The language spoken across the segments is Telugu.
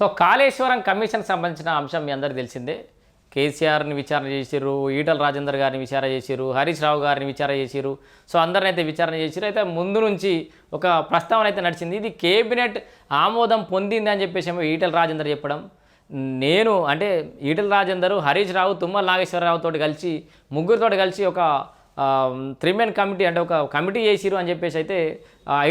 సో కాళేశ్వరం కమిషన్ సంబంధించిన అంశం మీ అందరికీ తెలిసిందే. కేసీఆర్ని విచారణ చేసిరు ఈటల రాజేందర్ గారిని విచారణ చేసిరు హరీష్ రావు గారిని విచారణ చేసిర్రు. సో అందరిని అయితే విచారణ చేసిరు అయితే ముందు నుంచి ఒక ప్రస్తావన అయితే నడిచింది. ఇది కేబినెట్ ఆమోదం పొందింది అని చెప్పేసి ఏమో ఈటల రాజేందర్ చెప్పడం. నేను అంటే ఈటల రాజేందర్ హరీష్ రావు తుమ్మల నాగేశ్వరరావు తోటి కలిసి ముగ్గురితో కలిసి ఒక త్రిమెన్ కమిటీ అంటే ఒక కమిటీ చేసిరు అని చెప్పేసి అయితే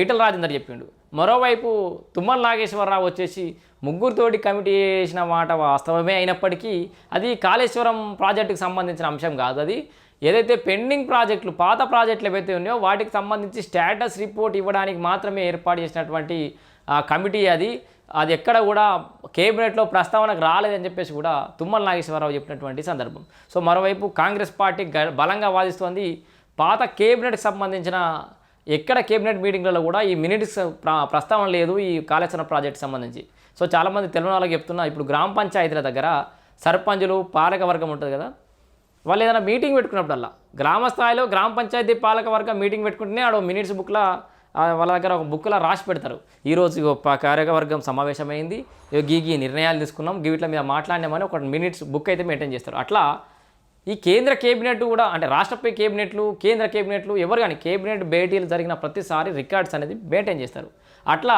ఈటల రాజేందర్ చెప్పిండు. మరోవైపు తుమ్మల నాగేశ్వరరావు వచ్చేసి ముగ్గురితోటి కమిటీ చేసిన మాట వాస్తవమే అయినప్పటికీ అది కాళేశ్వరం ప్రాజెక్టుకు సంబంధించిన అంశం కాదు. అది ఏదైతే పెండింగ్ ప్రాజెక్టులు పాత ప్రాజెక్టులు ఏవైతే ఉన్నాయో వాటికి సంబంధించి స్టేటస్ రిపోర్ట్ ఇవ్వడానికి మాత్రమే ఏర్పాటు చేసినటువంటి కమిటీ అది. అది ఎక్కడ కూడా కేబినెట్లో ప్రస్తావనకు రాలేదని చెప్పేసి కూడా తుమ్మల నాగేశ్వరరావు చెప్పినటువంటి సందర్భం. సో మరోవైపు కాంగ్రెస్ పార్టీ గ- బలంగా వాదిస్తోంది. పాత కేబినెట్కి సంబంధించిన ఎక్కడ కేబినెట్ మీటింగ్లలో కూడా ఈ మినిట్స్ ప్రస్తావన లేదు ఈ కాళేశ్వరం ప్రాజెక్ట్ సంబంధించి. సో చాలామంది తెలుగు వాళ్ళకి చెప్తున్నా ఇప్పుడు గ్రామ పంచాయతీల దగ్గర సర్పంచులు పాలక వర్గం ఉంటుంది కదా వాళ్ళు ఏదైనా మీటింగ్ పెట్టుకున్నప్పుడల్లా గ్రామ స్థాయిలో గ్రామ పంచాయతీ పాలక వర్గం మీటింగ్ పెట్టుకుంటేనే ఆడ మినిట్స్ బుక్లో వాళ్ళ దగ్గర ఒక బుక్లో రాసి పెడతారు. ఈరోజు గొప్ప కార్యకవర్గం కార్యవర్గం సమావేశమైంది గీ గీ నిర్ణయాలు తీసుకున్నాం వీటిల మీద మాట్లాడినామని ఒక మినిట్స్ బుక్ అయితే మెయింటైన్ చేస్తారు. అట్లా ఈ కేంద్ర కేబినెట్ కూడా అంటే రాష్ట్రపై కేబినెట్లు కేంద్ర కేబినెట్లు ఎవరు కానీ కేబినెట్ భేటీలు జరిగిన ప్రతిసారి రికార్డ్స్ అనేది మెయింటైన్ చేస్తారు. అట్లా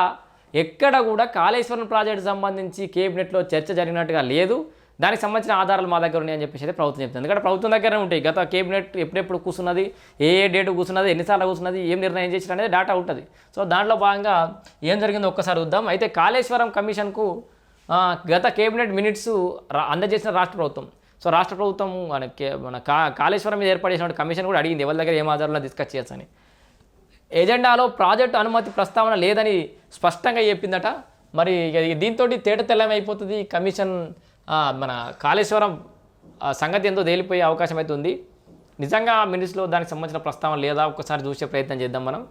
ఎక్కడ కూడా కాళేశ్వరం ప్రాజెక్టు సంబంధించి కేబినెట్లో చర్చ జరిగినట్టుగా లేదు. దానికి సంబంధించిన ఆధారాలు మా దగ్గర ఉన్నాయని చెప్పేసి అయితే ప్రభుత్వం చెప్తుంది. ఎందుకంటే ప్రభుత్వం దగ్గరనే ఉంటాయి. గత కేబినెట్ ఎప్పుడెప్పుడు కూర్చున్నది ఏ ఏ డేట్ కూర్చున్నది ఎన్నిసార్లు కూర్చున్నది ఏం నిర్ణయం చేసిన అనేది డేటా ఉంటుంది. సో దాంట్లో భాగంగా ఏం జరిగిందో ఒక్కసారి చూద్దాం. అయితే కాళేశ్వరం కమిషన్కు గత కేబినెట్ మినిట్స్ అందజేసిన రాష్ట్ర ప్రభుత్వం. సో రాష్ట్ర ప్రభుత్వం మన మన కా కాళేశ్వరం మీద ఏర్పాటు చేసిన కమిషన్ కూడా అడిగింది ఎవరి దగ్గర ఏం ఆధారంలో డిస్కస్ చేయొచ్చని ఎజెండాలో ప్రాజెక్టు అనుమతి ప్రస్తావన లేదని స్పష్టంగా చెప్పిందట. మరి దీంతో తేట తెల్లమైపోతుంది. కమిషన్ మన కాళేశ్వరం సంగతి ఎంతో తేలిపోయే అవకాశం అయితే ఉంది నిజంగా మినిట్స్లో దానికి సంబంధించిన ప్రస్తావన లేదా? ఒకసారి చూసే ప్రయత్నం చేద్దాం మనం.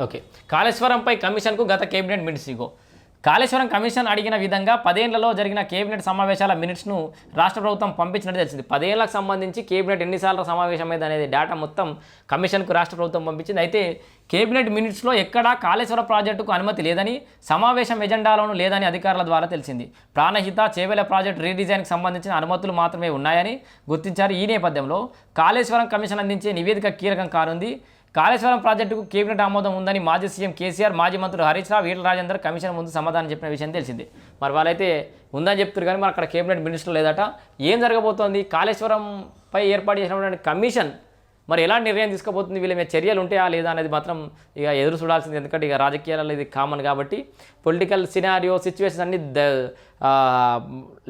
ఓకే. కాళేశ్వరంపై కమిషన్కు గత కేబినెట్ మినిట్స్ ఇగో కాళేశ్వరం కమిషన్ అడిగిన విధంగా పదేళ్ళలో జరిగిన కేబినెట్ సమావేశాల మినిట్స్ను రాష్ట్ర ప్రభుత్వం పంపించినట్టు తెలిసింది. పదేళ్ళకు సంబంధించి కేబినెట్ ఎన్నిసార్లు సమావేశమైంది అనేది డేటా మొత్తం కమిషన్కు రాష్ట్ర ప్రభుత్వం పంపించింది. అయితే కేబినెట్ మినిట్స్లో ఎక్కడా కాళేశ్వర ప్రాజెక్టుకు అనుమతి లేదని సమావేశం ఎజెండాలోనూ లేదని అధికారుల ద్వారా తెలిసింది. ప్రాణహిత చేవెల ప్రాజెక్టు రీడిజైన్కి సంబంధించిన అనుమతులు మాత్రమే ఉన్నాయని గుర్తించారు. ఈ నేపథ్యంలో కాళేశ్వరం కమిషన్ అందించే నివేదిక కీలకం కానుంది. కాళేశ్వరం ప్రాజెక్టుకు కేబినెట్ ఆమోదం ఉందని మాజీ సీఎం కేసీఆర్ మాజీ మంత్రులు హరీష్ రావు ఈటల రాజేందర్ కమిషన్ ముందు సమాధానం చెప్పిన విషయం తెలిసింది. మరి వాళ్ళైతే ఉందని చెప్తారు కానీ మరి అక్కడ కేబినెట్ మినిస్టర్ లేదట. ఏం జరగబోతోంది? కాళేశ్వరంపై ఏర్పాటు చేసినటువంటి కమిషన్ మరి ఎలాంటి నిర్ణయం తీసుకోబోతుంది? వీళ్ళ మీద చర్యలు ఉంటాయా లేదా అనేది మాత్రం ఇక ఎదురు చూడాల్సింది. ఎందుకంటే ఇక రాజకీయాలలో ఇది కామన్ కాబట్టి పొలిటికల్ సినారియో సిచ్యువేషన్స్ అన్ని ద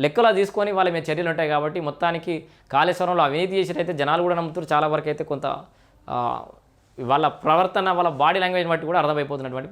లెక్కలో తీసుకొని వాళ్ళ మీద చర్యలు ఉంటాయి కాబట్టి మొత్తానికి కాళేశ్వరంలో అవినీతి చేసినైతే జనాలు కూడా నమ్ముతారు. చాలా వరకు అయితే కొంత వాళ్ళ ప్రవర్తన వాళ్ళ బాడీ లాంగ్వేజ్ బట్టి కూడా అర్థమైపోతున్నటువంటి